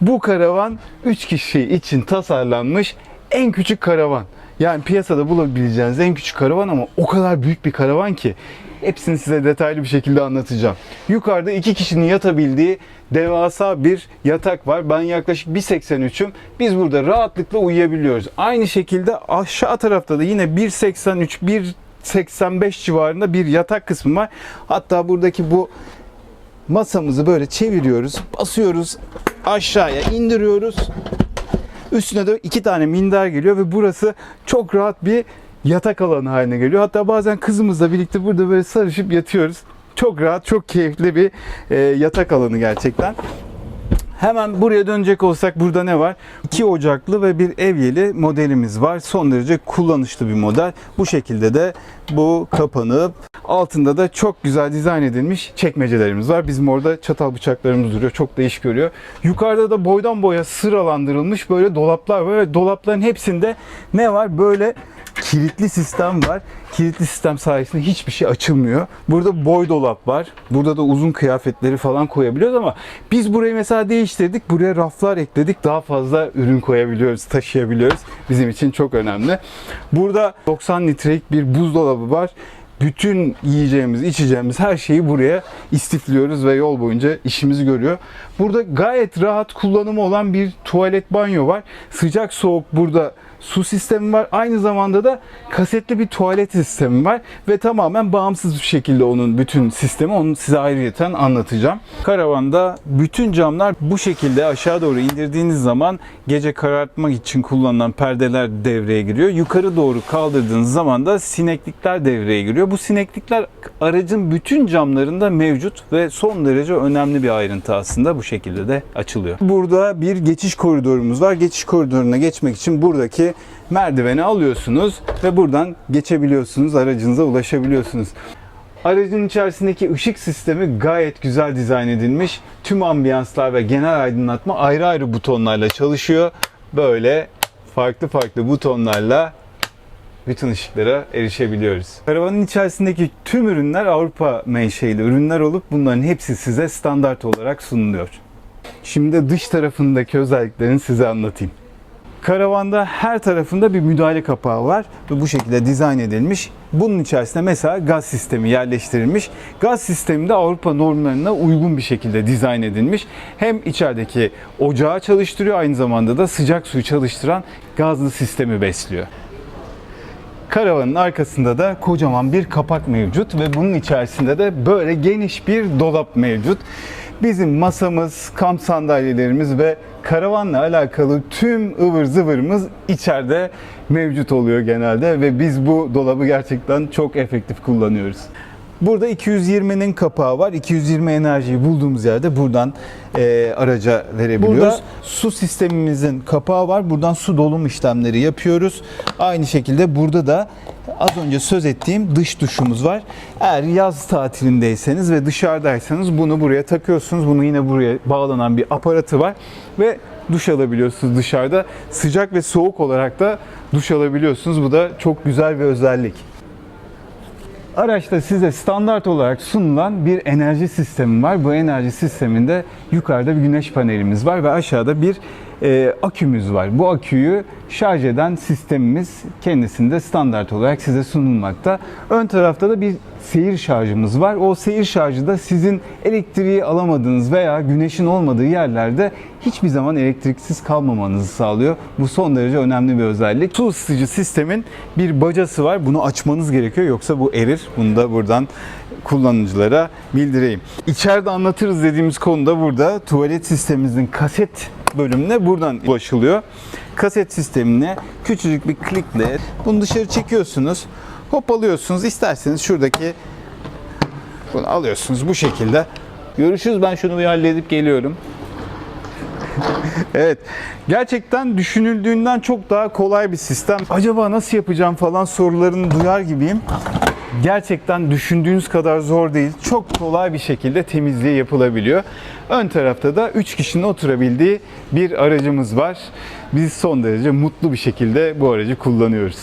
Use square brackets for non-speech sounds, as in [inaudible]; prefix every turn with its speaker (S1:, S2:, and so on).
S1: Bu karavan 3 kişi için tasarlanmış en küçük karavan. Yani piyasada bulabileceğiniz en küçük karavan ama o kadar büyük bir karavan ki hepsini size detaylı bir şekilde anlatacağım. Yukarıda iki kişinin yatabildiği devasa bir yatak var. Ben yaklaşık 1.83'üm. Biz burada rahatlıkla uyuyabiliyoruz. Aynı şekilde aşağı tarafta da yine 1.83, 1.85 civarında bir yatak kısmı var. Hatta buradaki bu masamızı böyle çeviriyoruz, basıyoruz, aşağıya indiriyoruz. Üstüne de iki tane minder geliyor ve burası çok rahat bir yatak alanı haline geliyor. Hatta bazen kızımızla birlikte burada böyle sarışıp yatıyoruz. Çok rahat, çok keyifli bir e, yatak alanı gerçekten. Hemen buraya dönecek olsak burada ne var? İki ocaklı ve bir evyeli modelimiz var. Son derece kullanışlı bir model. Bu şekilde de bu kapanıp altında da çok güzel dizayn edilmiş çekmecelerimiz var. Bizim orada çatal bıçaklarımız duruyor. Çok değişik görüyor. Yukarıda da boydan boya sıralandırılmış böyle dolaplar var ve dolapların hepsinde ne var? Böyle kilitli sistem var. Kilitli sistem sayesinde hiçbir şey açılmıyor. Burada boy dolap var. Burada da uzun kıyafetleri falan koyabiliyoruz ama biz burayı mesela değiştirdik. Buraya raflar ekledik. Daha fazla ürün koyabiliyoruz, taşıyabiliyoruz. Bizim için çok önemli. Burada 90 litrelik bir buzdolabı var. Bütün yiyeceğimiz, içeceğimiz her şeyi buraya istifliyoruz ve yol boyunca işimizi görüyor. Burada gayet rahat kullanımı olan bir tuvalet banyo var. Sıcak soğuk burada su sistemi var. Aynı zamanda da kasetli bir tuvalet sistemi var ve tamamen bağımsız bir şekilde onun bütün sistemi onu size ayrıyeten anlatacağım. Karavanda bütün camlar bu şekilde aşağı doğru indirdiğiniz zaman gece karartmak için kullanılan perdeler devreye giriyor. Yukarı doğru kaldırdığınız zaman da sineklikler devreye giriyor. Bu sineklikler aracın bütün camlarında mevcut ve son derece önemli bir ayrıntı aslında bu şekilde de açılıyor. Burada bir geçiş koridorumuz var. Geçiş koridoruna geçmek için buradaki merdiveni alıyorsunuz ve buradan geçebiliyorsunuz, aracınıza ulaşabiliyorsunuz. Aracın içerisindeki ışık sistemi gayet güzel dizayn edilmiş. Tüm ambiyanslar ve genel aydınlatma ayrı ayrı butonlarla çalışıyor. Böyle farklı farklı butonlarla bütün ışıklara erişebiliyoruz. Karavanın içerisindeki tüm ürünler Avrupa menşeili ürünler olup bunların hepsi size standart olarak sunuluyor. Şimdi dış tarafındaki özelliklerini size anlatayım. Karavanda her tarafında bir müdahale kapağı var ve bu şekilde dizayn edilmiş. Bunun içerisinde mesela gaz sistemi yerleştirilmiş. Gaz sistemi de Avrupa normlarına uygun bir şekilde dizayn edilmiş. Hem içerideki ocağı çalıştırıyor aynı zamanda da sıcak suyu çalıştıran gazlı sistemi besliyor. Karavanın arkasında da kocaman bir kapak mevcut ve bunun içerisinde de böyle geniş bir dolap mevcut. Bizim masamız, kamp sandalyelerimiz ve karavanla alakalı tüm ıvır zıvırımız içeride mevcut oluyor genelde ve biz bu dolabı gerçekten çok efektif kullanıyoruz. Burada 220'nin kapağı var. 220 enerjiyi bulduğumuz yerde buradan e, araca verebiliyoruz. Burada su sistemimizin kapağı var. Buradan su dolum işlemleri yapıyoruz. Aynı şekilde burada da az önce söz ettiğim dış duşumuz var. Eğer yaz tatilindeyseniz ve dışarıdaysanız bunu buraya takıyorsunuz. Bunu yine buraya bağlanan bir aparatı var ve duş alabiliyorsunuz dışarıda. Sıcak ve soğuk olarak da duş alabiliyorsunuz. Bu da çok güzel bir özellik. Araçta size standart olarak sunulan bir enerji sistemi var. Bu enerji sisteminde yukarıda bir güneş panelimiz var ve aşağıda bir e, akümüz var. Bu aküyü şarj eden sistemimiz kendisinde standart olarak size sunulmakta. Ön tarafta da bir seyir şarjımız var. O seyir şarjı da sizin elektriği alamadığınız veya güneşin olmadığı yerlerde hiçbir zaman elektriksiz kalmamanızı sağlıyor. Bu son derece önemli bir özellik. Su ısıtıcı sistemin bir bacası var. Bunu açmanız gerekiyor yoksa bu erir. Bunu da buradan kullanıcılara bildireyim. İçeride anlatırız dediğimiz konuda burada tuvalet sistemimizin kaset bölümüne buradan ulaşılıyor. Kaset sistemine küçücük bir klikle bunu dışarı çekiyorsunuz. Hop alıyorsunuz. İsterseniz şuradaki bunu alıyorsunuz bu şekilde. Görüşürüz ben şunu bir halledip geliyorum. [laughs] evet. Gerçekten düşünüldüğünden çok daha kolay bir sistem. Acaba nasıl yapacağım falan sorularını duyar gibiyim. Gerçekten düşündüğünüz kadar zor değil. Çok kolay bir şekilde temizliği yapılabiliyor. Ön tarafta da 3 kişinin oturabildiği bir aracımız var. Biz son derece mutlu bir şekilde bu aracı kullanıyoruz.